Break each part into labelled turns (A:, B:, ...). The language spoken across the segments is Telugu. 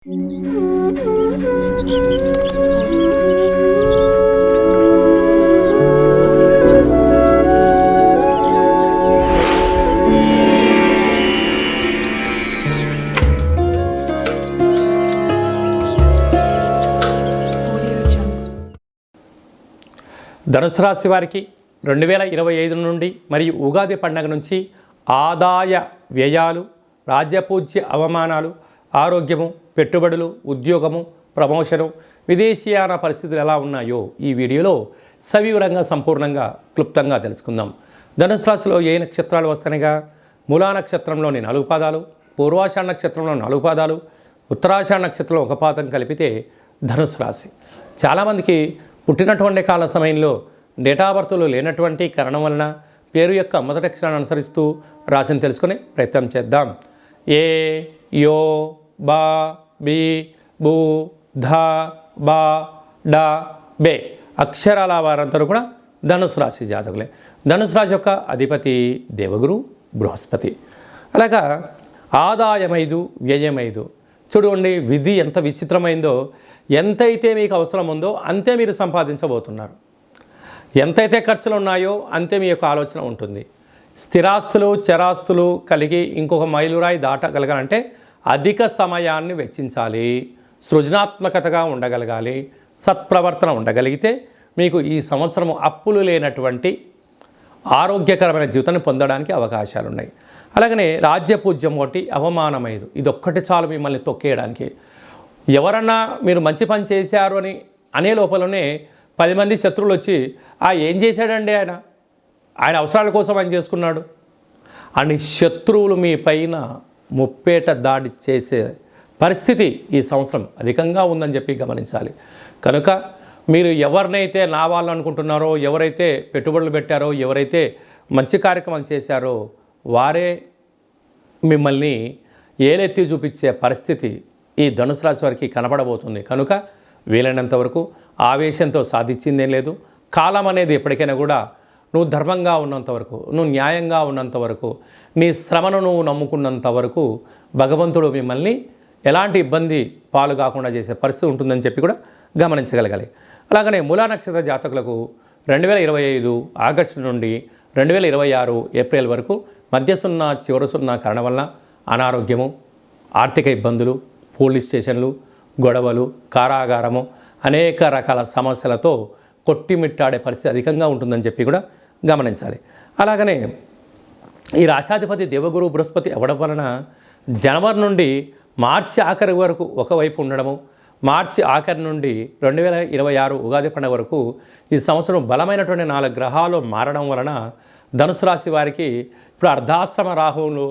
A: ధనుసు రాశి వారికి రెండు వేల ఇరవై ఐదు నుండి మరియు ఉగాది పండగ నుంచి ఆదాయ వ్యయాలు రాజ్యపూజ్య అవమానాలు ఆరోగ్యము పెట్టుబడులు ఉద్యోగము ప్రమోషను విదేశీయాన పరిస్థితులు ఎలా ఉన్నాయో ఈ వీడియోలో సవివరంగా సంపూర్ణంగా క్లుప్తంగా తెలుసుకుందాం. ధనుసు రాశిలో ఏ నక్షత్రాలు వస్తాయిగా మూలా నక్షత్రంలోని నాలుగు పాదాలు పూర్వాషాఢ నక్షత్రంలో నాలుగు పాదాలు ఉత్తరాషాఢ నక్షత్రంలో ఒక పాదం కలిపితే ధనుసు రాశి. చాలామందికి పుట్టినటువంటి కాల సమయంలో డేటా బర్త్లు లేనటువంటి కారణం వలన పేరు యొక్క మొదటి అక్షరాన్ని అనుసరిస్తూ రాశిని తెలుసుకునే ప్రయత్నం చేద్దాం. ఏ యో బా బి బు ధ బా డ బే అక్షరాల వారందరూ కూడా ధనుసు రాశి జాతకులే. ధనుసు రాశి యొక్క అధిపతి దేవగురు బృహస్పతి. అలాగా ఆదాయమైదు వ్యయమైదు. చూడండి విధి ఎంత విచిత్రమైందో ఎంతైతే మీకు అవసరం ఉందో అంతే మీరు సంపాదించబోతున్నారు. ఎంతైతే ఖర్చులు ఉన్నాయో అంతే మీ యొక్క ఆలోచన ఉంటుంది. స్థిరాస్తులు చరాస్తులు కలిగి ఇంకొక మైలురాయి దాటగలగాలంటే అధిక సమయాన్ని వెచ్చించాలి. సృజనాత్మకతగా ఉండగలగాలి. సత్ప్రవర్తన ఉండగలిగితే మీకు ఈ సంవత్సరం అప్పులు లేనటువంటి ఆరోగ్యకరమైన జీవితాన్ని పొందడానికి అవకాశాలు ఉన్నాయి అలాగనే రాజ్యపూజ్యం ఒకటి అవమానమైదు ఇదొక్కటి చాలు మిమ్మల్ని తొక్కేయడానికి. ఎవరన్నా మీరు మంచి పని చేశారు అని అనే లోపలనే పది మంది శత్రువులు వచ్చి ఆ ఏం చేశాడండి ఆయన? ఆయన అవసరాల కోసం ఆయన చేసుకున్నాడు. అని శత్రువులు మీ పైన ముప్పేట దాడి చేసే పరిస్థితి ఈ సంవత్సరం అధికంగా ఉందని చెప్పి గమనించాలి. కనుక మీరు ఎవరినైతే నావాలనుకుంటున్నారో ఎవరైతే పెట్టుబడులు పెట్టారో ఎవరైతే మంచి కార్యక్రమాలు చేశారో వారే మిమ్మల్ని ఏలెత్తి చూపించే పరిస్థితి ఈ ధనుసు రాశి వారికి కనపడబోతుంది కనుక వీలైనంత వరకు ఆవేశంతో సాధించిందేం లేదు. కాలం అనేది ఎప్పటికైనా కూడా నువ్వు ధర్మంగా ఉన్నంత వరకు నువ్వు న్యాయంగా ఉన్నంత వరకు నీ శ్రమను నువ్వు నమ్ముకున్నంత వరకు భగవంతుడు మిమ్మల్ని ఎలాంటి ఇబ్బంది పాలు కాకుండా చేసే పరిస్థితి ఉంటుందని చెప్పి కూడా గమనించగలగాలి. అలాగనే మూలా నక్షత్ర జాతకులకు రెండు వేల ఇరవై ఐదు ఆగస్టు నుండి రెండు వేల ఇరవై ఆరు ఏప్రిల్ వరకు మధ్య సున్నా చివరి సున్నా కారణం వలన అనారోగ్యము ఆర్థిక ఇబ్బందులు పోలీస్ స్టేషన్లు గొడవలు కారాగారము అనేక రకాల సమస్యలతో కొట్టిమిట్టాడే పరిస్థితి అధికంగా ఉంటుందని చెప్పి కూడా గమనించాలి. అలాగనే ఈ రాశాధిపతి దేవగురు బృహస్పతి అవ్వడం వలన జనవరి నుండి మార్చి ఆఖరి వరకు ఒకవైపు ఉండడము మార్చి ఆఖరి నుండి రెండు వేల ఇరవై ఆరు ఉగాది పండుగ వరకు ఈ సంవత్సరం బలమైనటువంటి నాలుగు గ్రహాలు మారడం వలన ధనుసు రాశి వారికి ఇప్పుడు అర్ధాశ్రమ రాహువులు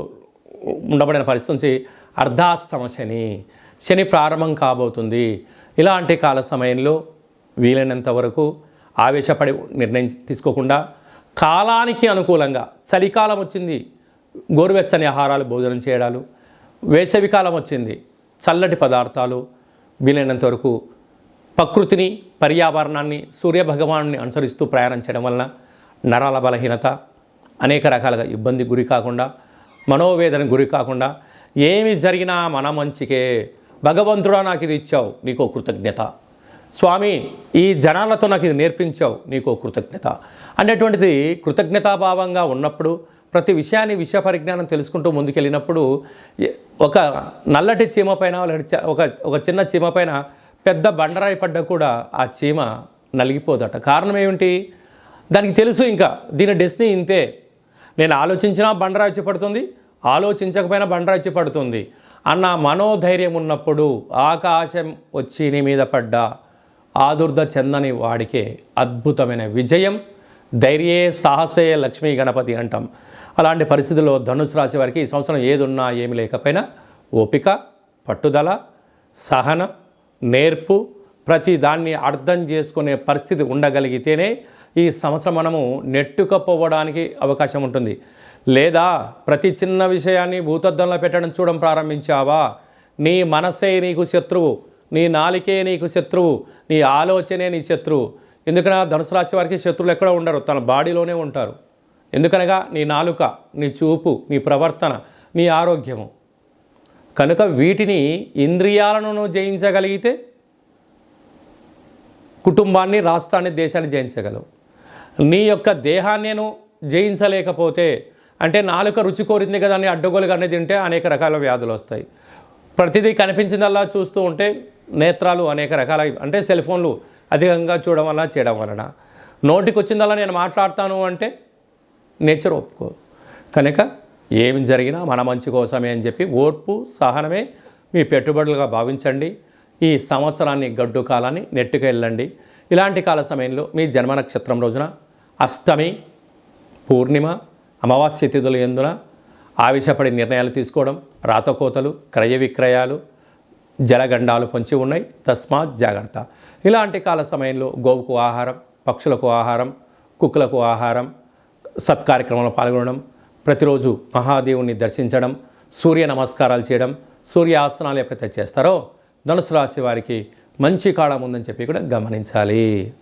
A: ఉండబడిన పరిస్థితి నుంచి అర్ధాశ్రమ శని శని ప్రారంభం కాబోతుంది. ఇలాంటి కాల సమయంలో వీలైనంత వరకు ఆవేశపడి నిర్ణయం తీసుకోకుండా కాలానికి అనుకూలంగా చలికాలం వచ్చింది గోరువెచ్చని ఆహారాలు భోజనం చేయడాలు వేసవికాలం వచ్చింది చల్లటి పదార్థాలు వీలైనంత వరకు ప్రకృతిని పర్యావరణాన్ని సూర్యభగవాను అనుసరిస్తూ ప్రయాణం చేయడం వలన నరాల బలహీనత అనేక రకాలుగా ఇబ్బంది గురి కాకుండా మనోవేదన గురి కాకుండా ఏమి జరిగినా మన మంచికే. భగవంతుడా నాకు ఇది ఇచ్చావు నీకో కృతజ్ఞత. స్వామి ఈ జనాలతో నాకు ఇది నేర్పించావు నీకు కృతజ్ఞత. అనేటువంటిది కృతజ్ఞతాభావంగా ఉన్నప్పుడు ప్రతి విషయాన్ని విషయ పరిజ్ఞానం తెలుసుకుంటూ ముందుకెళ్ళినప్పుడు ఒక నల్లటి చీమ పైన ఒక ఒక చిన్న చీమ పైన పెద్ద బండరాయి పడ్డ కూడా ఆ చీమ నలిగిపోదట. కారణం ఏమిటి? దానికి తెలుసు ఇంకా దీని డెస్నీ ఇంతే. నేను ఆలోచించినా బండరాయి వచ్చి పడుతుంది ఆలోచించకపోయినా బండరాయి వచ్చి పడుతుంది. అన్న మనోధైర్యం ఉన్నప్పుడు ఆకాశం వచ్చి నీ మీద పడ్డా. ఆదుర్ద చెందని వాడికే అద్భుతమైన విజయం. ధైర్యే సాహసే లక్ష్మీ గణపతి అంటాం. అలాంటి పరిస్థితుల్లో ధనుసు రాశి వారికి ఈ సంవత్సరం ఏదున్నా ఏమి లేకపోయినా ఓపిక పట్టుదల సహనం నేర్పు ప్రతి దాన్ని అర్థం చేసుకునే పరిస్థితి ఉండగలిగితేనే ఈ సంవత్సరం మనము నెట్టుకపోవడానికి అవకాశం ఉంటుంది. లేదా ప్రతి చిన్న విషయాన్ని భూతద్దంలో పెట్టడం చూడడం ప్రారంభించావా? నీ మనసే నీకు శత్రువు. నీ నాలికే నీకు శత్రువు నీ ఆలోచనే నీ శత్రువు. ఎందుకన? ధనుసు రాశి వారికి శత్రువులు ఎక్కడ ఉండరు తన బాడీలోనే ఉంటారు. ఎందుకనగా? నీ నాలుక నీ చూపు నీ ప్రవర్తన నీ ఆరోగ్యము. కనుక వీటిని ఇంద్రియాలను నువ్వు జయించగలిగితే కుటుంబాన్ని రాష్ట్రాన్ని దేశాన్ని జయించగలవు. నీ యొక్క దేహాన్ని నువ్వు జయించలేకపోతే అంటే నాలుక రుచి కోరింది కదా అని అడ్డగోలుగానే అనేది తింటే అనేక రకాల వ్యాధులు వస్తాయి. ప్రతిదీ కనిపించిందల్లా చూస్తూ ఉంటే నేత్రాలు అనేక రకాల అంటే సెల్ ఫోన్లు అధికంగా చూడడం వల్ల చేయడం వలన. నోటికి వచ్చిందల్లా నేను మాట్లాడతాను అంటే నేచర్ ఒప్పుకో. కనుక ఏమి జరిగినా మన మంచి కోసమే అని చెప్పి ఓర్పు సహనమే మీ పెట్టుబడులుగా భావించండి. ఈ సంవత్సరాన్ని గడ్డు కాలాన్ని నెట్టుకు వెళ్ళండి. ఇలాంటి కాల సమయంలో మీ జన్మ నక్షత్రం రోజున అష్టమి పూర్ణిమ అమావాస్య తిథులు ఎందున ఆవిషపడి నిర్ణయాలు తీసుకోవడం రాతకోతలు క్రయ విక్రయాలు జలగండాలు పొంచి ఉన్నాయి. తస్మాత్ జాగ్రత్త. ఇలాంటి కాల సమయంలో గోవుకు ఆహారం పక్షులకు ఆహారం కుక్కలకు ఆహారం సత్కార్యక్రమంలో పాల్గొనడం ప్రతిరోజు మహాదేవుని దర్శించడం సూర్య నమస్కారాలు చేయడం సూర్య ఆసనాలు ఎప్పుడైతే చేస్తారో ధనుసు రాశి వారికి మంచి కాలం ఉందని చెప్పి కూడా గమనించాలి.